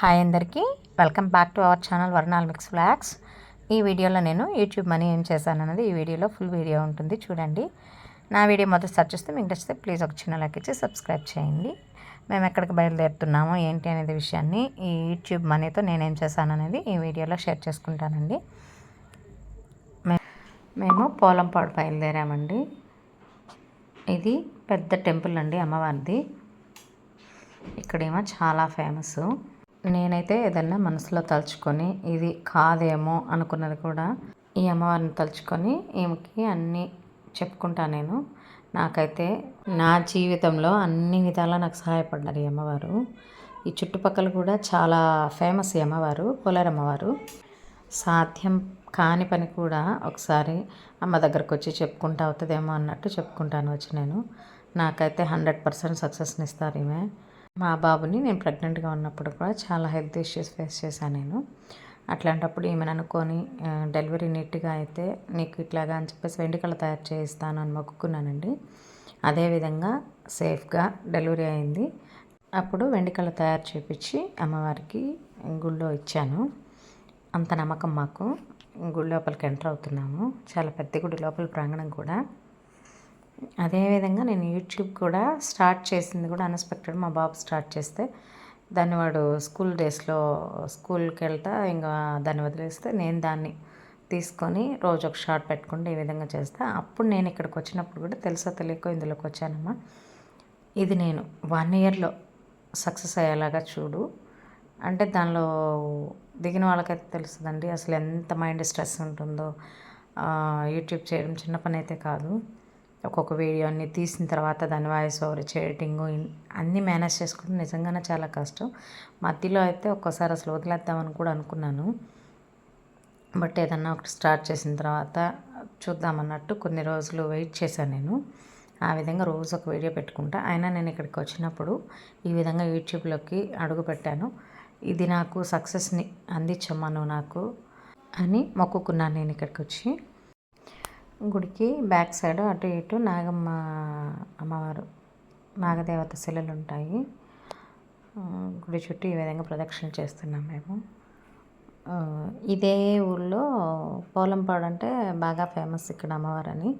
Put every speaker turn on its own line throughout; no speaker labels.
Hi అందరికీ. Welcome back to our channel వర్ణాల్ mix vlogs. ఈ వీడియోలో నేను యూట్యూబ్ మనీ ఏం చేశాను అన్నది ఈ వీడియోలో ఫుల్ వీడియో ఉంటుంది చూడండి. నా వీడియో మొదటి సెర్చ్ చేస్తే మీకు నచ్చితే ప్లీజ్ ఒక చిన్న లైక్ ఇచ్చి సబ్స్క్రైబ్ చేయండి. మేము ఎక్కడికి బయలుదేరుతున్నాము ఏంటి అనేది విషయాన్ని ఈ యూట్యూబ్ మనీతో నేనేం చేశాను అనేది ఈ వీడియోలో షేర్ చేసుకుంటానండి. మే- మేము పోలంపాడు బయలుదేరామండి. ఇది పెద్ద టెంపుల్ అండి అమ్మవారిది. ఇక్కడేమో చాలా ఫేమస్. నేనైతే ఏదన్నా మనసులో తలుచుకొని ఇది కాదేమో అనుకున్నది కూడా ఈ అమ్మవారిని తలుచుకొని ఈమెకి అన్నీ చెప్పుకుంటా నేను. నాకైతే నా జీవితంలో అన్ని విధాలా నాకు సహాయపడ్డారు ఈ అమ్మవారు. ఈ చుట్టుపక్కల కూడా చాలా ఫేమస్ ఈ అమ్మవారు పోలేరు సాధ్యం కాని పని కూడా ఒకసారి అమ్మ దగ్గరకు వచ్చి చెప్పుకుంటా అవుతుందేమో అన్నట్టు చెప్పుకుంటాను వచ్చి నేను. నాకైతే హండ్రెడ్ పర్సెంట్ సక్సెస్ని ఇస్తారు ఈమె. మా బాబుని నేను ప్రెగ్నెంట్గా ఉన్నప్పుడు కూడా చాలా హెల్త్ ఇష్యూస్ ఫేస్ చేశాను నేను. అట్లాంటప్పుడు ఈమెను అనుకొని డెలివరీ నీట్గా అయితే నీకు ఇట్లాగా అని చెప్పేసి వెండికలు తయారు చేయిస్తాను అని మొక్కుకున్నానండి. అదేవిధంగా సేఫ్గా డెలివరీ అయింది. అప్పుడు వెండికలు తయారు చేపించి అమ్మవారికి గుళ్ళో ఇచ్చాను. అంత నమ్మకం మాకు. గుడి లోపలికి ఎంటర్ అవుతున్నాము. చాలా పెద్ద గుడి లోపల ప్రాంగణం కూడా. అదేవిధంగా నేను యూట్యూబ్ కూడా స్టార్ట్ చేసింది కూడా అన్ఎక్స్పెక్టెడ్ మా బాబు స్టార్ట్ చేస్తే దాన్ని వాడు స్కూల్ డేస్లో స్కూల్కి వెళ్తా ఇంకా దాన్ని వదిలేస్తే నేను దాన్ని తీసుకొని రోజు ఒక షార్ట్ పెట్టుకుంటే ఈ విధంగా చేస్తా. అప్పుడు నేను ఇక్కడికి వచ్చినప్పుడు కూడా తెలుసో తెలియకో ఇందులోకి వచ్చానమ్మా. ఇది నేను వన్ ఇయర్లో సక్సెస్ అయ్యేలాగా చూడు. అంటే దానిలో దిగిన వాళ్ళకైతే తెలుస్తుందండి అసలు ఎంత మైండ్ స్ట్రెస్ ఉంటుందో. యూట్యూబ్ చేయడం చిన్న పని అయితే కాదు. ఒక్కొక్క వీడియో అన్ని తీసిన తర్వాత దాని వాయిస్ ఓవర్ ఎడిటింగ్ అన్నీ మేనేజ్ చేసుకోవడం నిజంగానే చాలా కష్టం. మధ్యలో అయితే ఒక్కోసారి అసలు వదిలేద్దామని కూడా అనుకున్నాను. బట్ ఏదన్నా ఒకటి స్టార్ట్ చేసిన తర్వాత చూద్దామన్నట్టు కొన్ని రోజులు వెయిట్ చేశాను నేను. ఆ విధంగా రోజు ఒక వీడియో పెట్టుకుంటా. అయినా నేను ఇక్కడికి వచ్చినప్పుడు ఈ విధంగా యూట్యూబ్లోకి అడుగు పెట్టాను. ఇది నాకు సక్సెస్ని అందించమ్మను నాకు అని మొక్కుకున్నాను నేను ఇక్కడికి వచ్చి. గుడికి బ్యాక్ సైడ్ అటు ఇటు నాగమ్మ అమ్మవారు నాగదేవత శిలలు ఉంటాయి గుడి చుట్టూ ఈ విధంగా ప్రదక్షిణలు చేస్తున్నాం మేము. ఇదే ఊళ్ళో పోలంపాడు అంటే బాగా ఫేమస్ ఇక్కడ అమ్మవారని.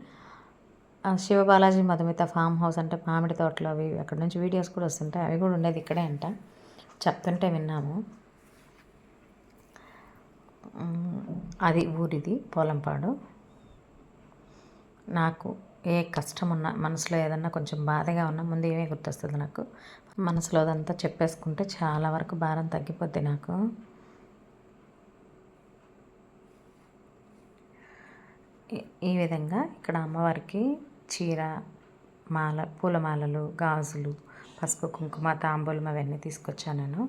ఆ, శివబాలాజీ మధుమిత ఫామ్ హౌస్ అంటే మామిడి తోటలో అవి అక్కడ నుంచి వీడియోస్ కూడా వస్తుంటాయి. అవి కూడా ఉండేది ఇక్కడే అంట. చెప్తుంటే విన్నాము. అది ఊరిది పోలంపాడు. నాకు ఏ కష్టం ఉన్నా మనసులో ఏదన్నా కొంచెం బాధగా ఉన్నా ముందు ఏమీ గుర్తొస్తుంది నాకు? మనసులో అదంతా చెప్పేసుకుంటే చాలా వరకు భారం తగ్గిపోద్ది నాకు. ఈ- ఈ విధంగా ఇక్కడ అమ్మవారికి చీర మాల పూలమాలలు గాజులు పసుపు కుంకుమ తాంబూలం అవన్నీ తీసుకొచ్చాను నేను.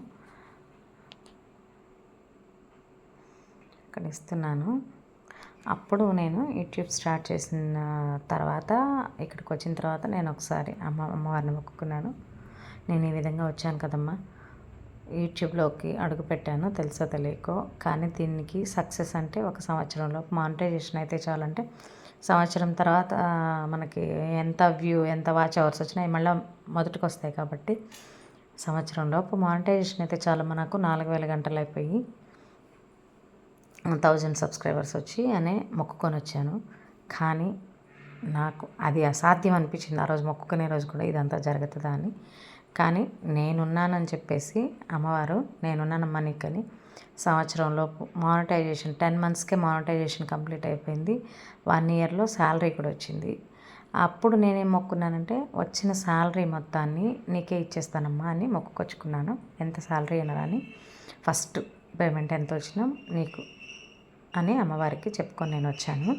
ఇక్కడ ఇస్తున్నాను. అప్పుడు నేను యూట్యూబ్ స్టార్ట్ చేసిన తర్వాత ఇక్కడికి వచ్చిన తర్వాత నేను ఒకసారి అమ్మ అమ్మవారిని మొక్కుకున్నాను. నేను ఈ విధంగా వచ్చాను కదమ్మా. యూట్యూబ్లోకి అడుగు పెట్టాను తెలుసో తెలియకో. కానీ దీనికి సక్సెస్ అంటే ఒక సంవత్సరంలో మానిటైజేషన్ అయితే చాలంటే సంవత్సరం తర్వాత మనకి ఎంత వ్యూ ఎంత వాచ్ అవర్స్ వచ్చినాయి మళ్ళీ మొదటికి వస్తాయి కాబట్టి సంవత్సరంలోపు మానిటైజేషన్ అయితే చాలా. మనకు నాలుగు వేల గంటలు అయిపోయి థౌజండ్ సబ్స్క్రైబర్స్ వచ్చి అనే మొక్కుకొని వచ్చాను. కానీ నాకు అది అసాధ్యం అనిపించింది. ఆ రోజు మొక్కుకునే రోజు కూడా ఇదంతా జరుగుతుందా అని. కానీ నేనున్నానని చెప్పేసి అమ్మవారు నేనున్నానమ్మా నీకని సంవత్సరంలోపు మానిటైజేషన్ టెన్ మంత్స్కే మానిటైజేషన్ కంప్లీట్ అయిపోయింది. వన్ ఇయర్లో శాలరీ కూడా వచ్చింది. అప్పుడు నేనేం మొక్కున్నానంటే వచ్చిన శాలరీ మొత్తాన్ని నీకే ఇచ్చేస్తానమ్మా అని మొక్కుకొచ్చుకున్నాను. ఎంత శాలరీ అని ఫస్ట్ పేమెంట్ ఎంత వచ్చినా నీకు అని అమ్మవారికి చెప్పుకొని నేను వచ్చాను.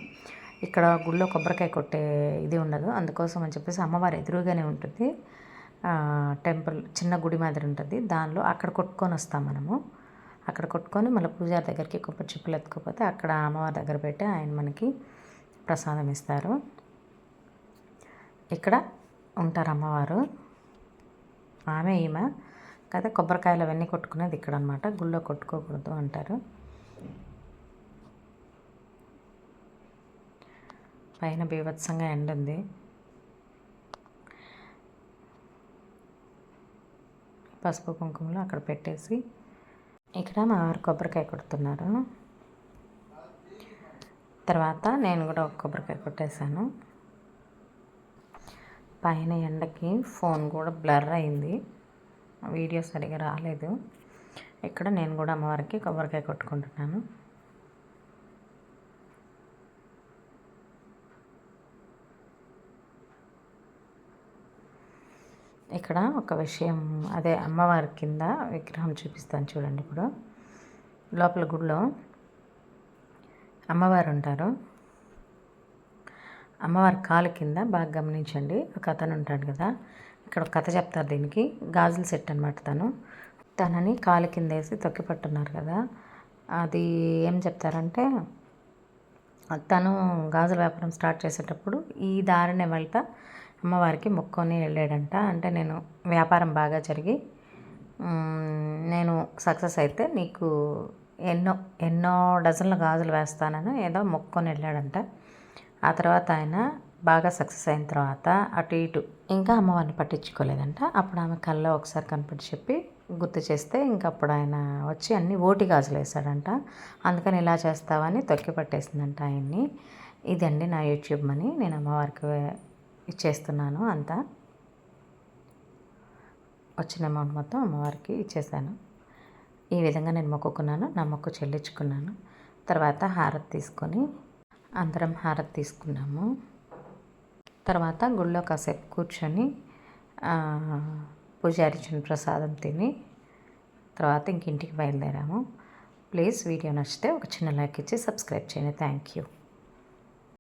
ఇక్కడ గుళ్ళో కొబ్బరికాయ కొట్టే ఇది ఉండదు. అందుకోసం అని చెప్పేసి అమ్మవారి ఎదురుగానే ఉంటుంది. టెంపుల్ చిన్న గుడి మాదిరి ఉంటుంది. దానిలో అక్కడ కొట్టుకొని వస్తాం మనము. అక్కడ కొట్టుకొని మళ్ళీ పూజారి దగ్గరికి కొబ్బరి చిప్పులు ఎత్తుకోపోతే అక్కడ అమ్మవారి దగ్గర పెట్టి ఆయన మనకి ప్రసాదం ఇస్తారు. ఇక్కడ ఉంటారు అమ్మవారు. ఆమె ఈమె. కదా కొబ్బరికాయలు అవన్నీ కొట్టుకునేది ఇక్కడ అనమాట గుళ్ళో కొట్టుకోకూడదు అంటారు. పైన బీభత్సంగా ఎండ ఉంది. పసుపు కుంకుమలు అక్కడ పెట్టేసి ఇక్కడ మా వారు కొబ్బరికాయ కొడుతున్నారు. తర్వాత నేను కూడా ఒక కొబ్బరికాయ కొట్టేశాను. పైన ఎండకి ఫోన్ కూడా బ్లర్ అయింది. వీడియో సరిగా రాలేదు. ఇక్కడ నేను కూడా అమ్మవారికి కొబ్బరికాయ కొట్టుకుంటున్నాను. ఇక్కడ ఒక విషయం అదే అమ్మవారి కింద విగ్రహం చూపిస్తాను చూడండి ఇప్పుడు. లోపల గుడిలో అమ్మవారు ఉంటారు. అమ్మవారి కాలు కింద బాగా గమనించండి. ఒక అతను ఉంటాడు కదా. ఇక్కడ ఒక కథ చెప్తారు దీనికి. గాజుల సెట్ అనమాట తను. తనని కాలు కింద వేసి తొక్కి పట్టున్నారు కదా. అది ఏం చెప్తారంటే తను గాజుల వ్యాపారం స్టార్ట్ చేసేటప్పుడు ఈ దారినే వెళ్తా అమ్మవారికి మొక్కొని వెళ్ళాడంట. అంటే నేను వ్యాపారం బాగా జరిగి నేను సక్సెస్ అయితే నీకు ఎన్నో ఎన్నో డజన్ల గాజులు వేస్తానని ఏదో మొక్కొని వెళ్ళాడంట. ఆ తర్వాత ఆయన బాగా సక్సెస్ అయిన తర్వాత అటు ఇటు ఇంకా అమ్మవారిని పట్టించుకోలేదంట. అప్పుడు ఆమె కళ్ళలో ఒకసారి కనపడి చెప్పి గుర్తు చేస్తే ఇంక అప్పుడు ఆయన వచ్చి అన్ని ఓటి గాజులు వేసాడంట అందుకని ఇలా చేస్తావని తొక్కి పట్టేసిందంట ఆయన్ని. ఇదండి నా యూట్యూబ్ మనీ. నేను అమ్మవారికి ఇచ్చేస్తున్నాను అంతా. వచ్చిన అమౌంట్ మొత్తం అమ్మవారికి ఇచ్చేసాను. ఈ విధంగా నేను మొక్కుకున్నాను నా మొక్కు చెల్లించుకున్నాను. తర్వాత హారతి తీసుకొని అందరం హారతి తీసుకున్నాము. తర్వాత గుళ్ళో కాసేపు కూర్చొని పూజారి ఇచ్చిన ప్రసాదం తిని తర్వాత ఇంక ఇంటికి బయలుదేరాము. ప్లీజ్ వీడియో నచ్చితే ఒక చిన్న లైక్ ఇచ్చి సబ్స్క్రైబ్ చేయండి. Thank you.